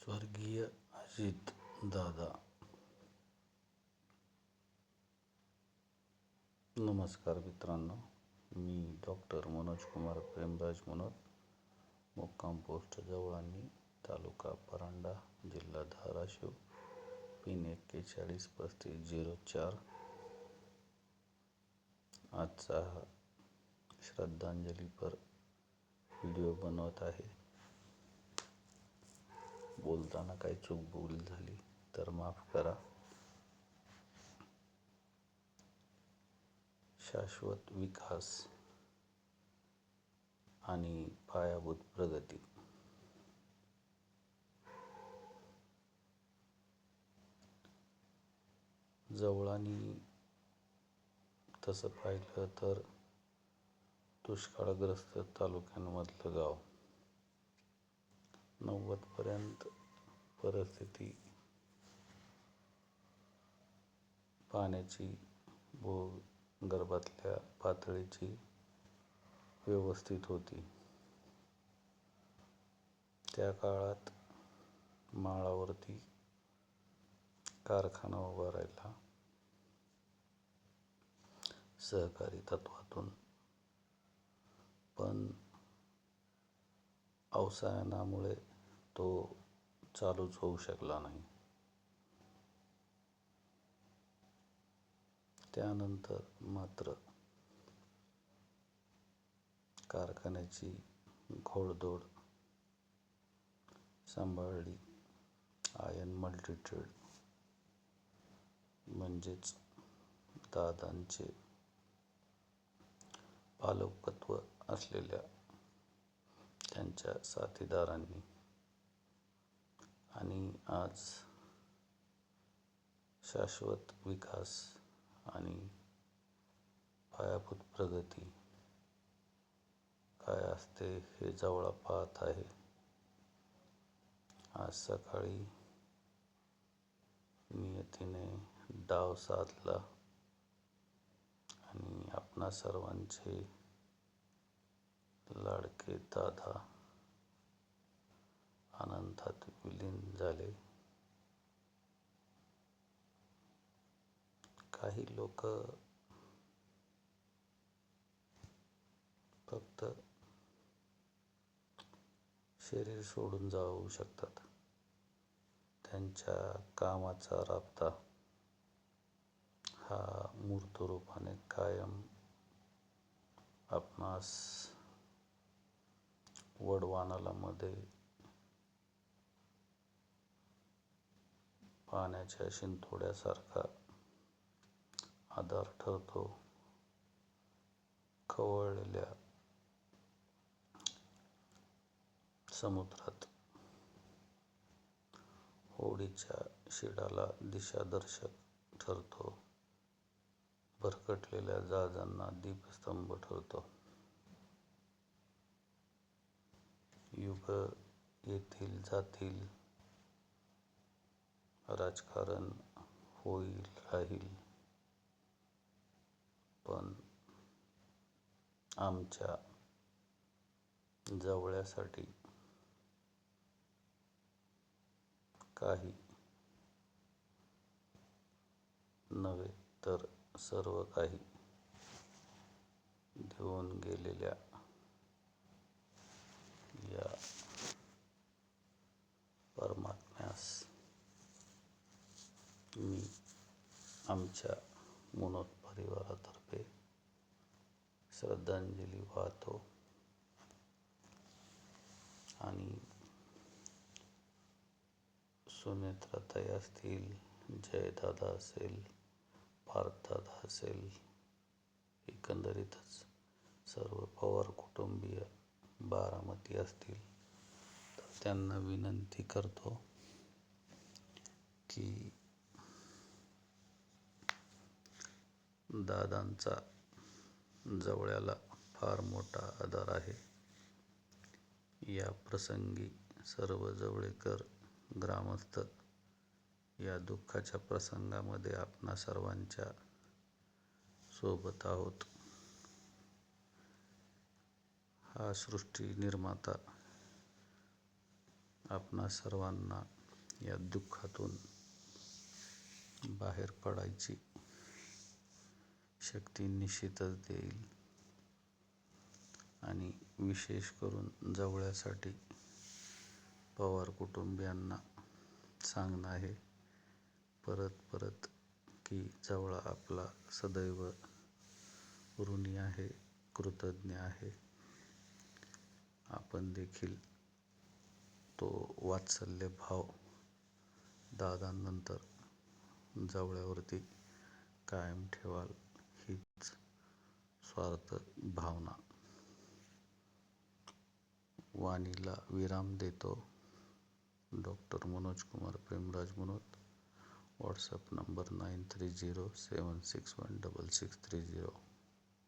स्वर्गीय अजित दादा. नमस्कार मित्रांनो. मी डॉक्टर मनोज कुमार प्रेमराज मनोज मुक्काम पोस्ट जवळांनी तालुका परांडा जिल्हा धाराशिव पिन एक्केचाळीस पस्तीस झिरो चार. आजचा हा श्रद्धांजलीपर व्हिडिओ बनवत आहे. बोलताना काही चूक भूल झाली तर माफ करा. शाश्वत विकास आणि पायाभूत प्रगती. जवळानी तसं पाहिलं तर दुष्काळग्रस्त तालुक्यांमधलं गाव. नव्वदपर्यंत परिस्थिती पाण्याची भूगर्भातल्या पातळीची व्यवस्थित होती. त्या काळात माळावरती कारखाना उभा राहिला. सहकारी तत्वातून. पण अवसायनामुळे तो चालूच होऊ शकला नाही. त्यानंतर मात्र कारखान्याची घोडदौड सांभाळली. आयन मल्टीट्रेड म्हणजेच दादांचे पालकत्व असलेल्या त्यांच्या साथीदारांनी आज शाश्वत विकास आणि पायाभूत प्रगती काय असते हे जवळ पाहत आहे. आज सकाळी नियतीने डाव साधला आणि आपणा सर्वांचे लाडके दादा आनंदात विलीन झाले. काही लोक फक्त शरीर सोडून जाऊ शकतात. त्यांच्या कामाचा राबता हा मूर्त रूपाने कायम आपणास वडवानाला मध्ये पाण्याच्या शिंतोड्यासारखा आधार ठरतो खवळलेल्या समुद्रात होडीच्या शिडाला दिशादर्शक ठरतो. भरकटलेल्या जहाजांना दीपस्तंभ ठरतो युग येथील जातील राजकारण होईल राहील. पण आमच्या जवळ्यासाठी काही नव्हे तर सर्व काही देऊन गेलेल्या या परमात्म्यास मी आमच्या मुनोद परिवारातर्फे श्रद्धांजली वाहतो. आणि सुनेत्राताई असतील जयदादा असेल पार्थदादा असेल एकंदरीतच सर्व पवार कुटुंबीय बारामती असतील तर त्यांना विनंती करतो की दादांचा जवळ्याला फार मोठा आदर आहे. या प्रसंगी सर्व जवळेकर ग्रामस्थ या दुःखाच्या प्रसंगामध्ये आपणा सर्वांच्या सोबत आहोत. हा सृष्टी निर्माता आपणा सर्वांना या दुःखातून बाहेर पडायची शक्ती निश्चितच देईल. आणि विशेष करून जवळ्यासाठी पवार कुटुंबियांना सांगणं आहे. परत परत की जवळा आपला सदैव ऋणी आहे कृतज्ञ आहे. आपण देखील तो वात्सल्य भाव दादांनंतर जवळ्यावरती कायम ठेवाल. हीच स्वार्थ भावना. वाणीला विराम देतो doctor Manoj Kumar Premraj Manoj WhatsApp number nine three zero seven six one double six three zero.